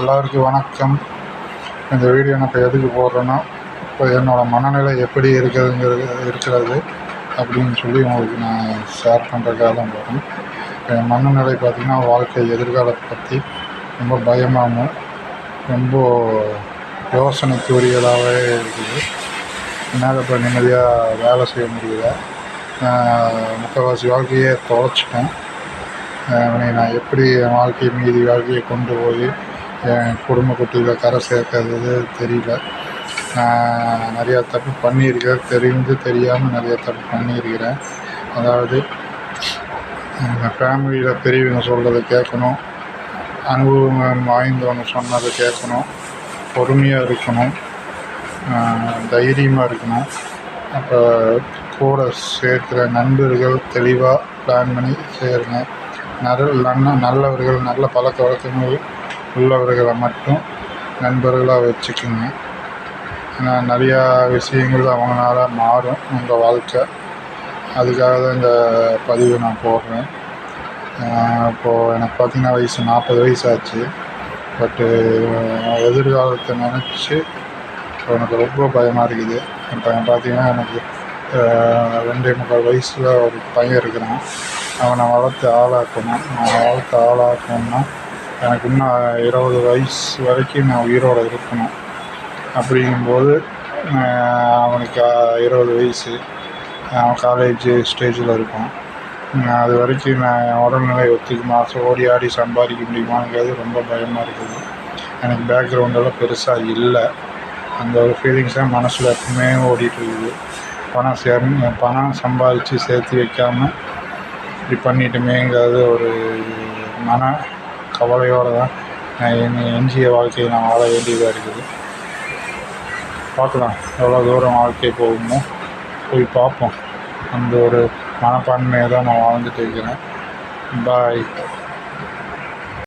எல்லாருக்கும் வணக்கம். இந்த வீடியோ நான் இப்போ எதுக்கு போடுறேன்னா இப்போ என்னோடய மனநிலை எப்படி இருக்குதுங்கிறது இருக்கிறது அப்படின்னு சொல்லி உங்களுக்கு நான் ஷேர் பண்ணுறதுக்காக தான் போகிறேன் என் மனநிலை பார்த்திங்கன்னா வாழ்க்கை எதிர்காலத்தை பற்றி ரொம்ப பயமாகவும் ரொம்ப யோசனைக்குரியதாகவே இருக்குது. என்னால் இப்போ நிம்மதியாக வேலை செய்ய முடியல. முக்கால்வாசி வாழ்க்கையே தொலைச்சிட்டேன். நான் எப்படி என் வாழ்க்கையை மீதி வாழ்க்கையை கொண்டு போய் என் குடும்ப குட்டியில் கரை சேர்க்கறது தெரியல. நான் நிறையா தப்பு பண்ணியிருக்கேன். தெரிந்து தெரியாமல் நிறையா தப்பு பண்ணியிருக்கிறேன். அதாவது எங்கள் ஃபேமிலியில் பெரியவங்க சொல்கிறத கேட்கணும். அனுபவம் வாய்ந்தவங்க சொன்னதை கேட்கணும். பொறுமையாக இருக்கணும். தைரியமாக இருக்கணும். அப்போ கூட சேர்க்குற நண்பர்கள் தெளிவாக பிளான் பண்ணி சேருங்க நல்ல நல்லவர்கள் நல்ல பழக்க வழக்கங்கள் உள்ளவர்களை மட்டும் நண்பர்களாக வச்சுக்குங்க. ஏன்னா நிறையா விஷயங்கள் அவங்களால மாறும் உங்கள் வாழ்க்கை. அதுக்காக தான் இந்த பதிவு நான் போடுறேன். இப்போது எனக்கு பார்த்தீங்கன்னா வயசு நாற்பது வயசு ஆச்சு பட்டு எதிர்காலத்தை நினச்சி எனக்கு ரொம்ப பயமாக இருக்குது. இப்போ பார்த்திங்கன்னா எனக்கு ரெண்டே முக்கால் வயசில் ஒரு பையன் இருக்கிறான். அவனை வளர்த்து ஆளாக்கணும். அவனை வளர்த்து ஆளாக்கணும்னா எனக்கு இன்னும் இருபது வயசு வரைக்கும் நான் உயிரோடு இருக்கணும். அப்படிங்கும்போது அவனுக்கு இருபது வயசு. அவன் காலேஜ் ஸ்டேஜில் இருப்பான். அது வரைக்கும் நான் உடல்நிலை ஒத்துக்குமா? ஓடி ஆடி சம்பாதிக்க முடியுமாங்கிறது ரொம்ப பயமாக இருக்குது. எனக்கு பேக்ரவுண்டெல்லாம் பெருசாக இல்லை. அந்த ஒரு ஃபீலிங்ஸ் தான் மனசில் எப்பவுமே ஓடிட்டுருக்குது பணம் சேர் பணம் சம்பாதிச்சு சேர்த்து வைக்காமல் இப்படி பண்ணிட்டோமேங்கிறது ஒரு மன கவலையோடு தான் என் எஞ்சிய வாழ்க்கையை நான் வாழ வேண்டியதாக இருக்குது. பார்க்கலாம் எவ்வளோ தூரம் வாழ்க்கை போகுமோ போய் பார்ப்போம். அந்த ஒரு மனப்பான்மையை தான் நான் வாழ்ந்துட்டு இருக்கிறேன். பாய்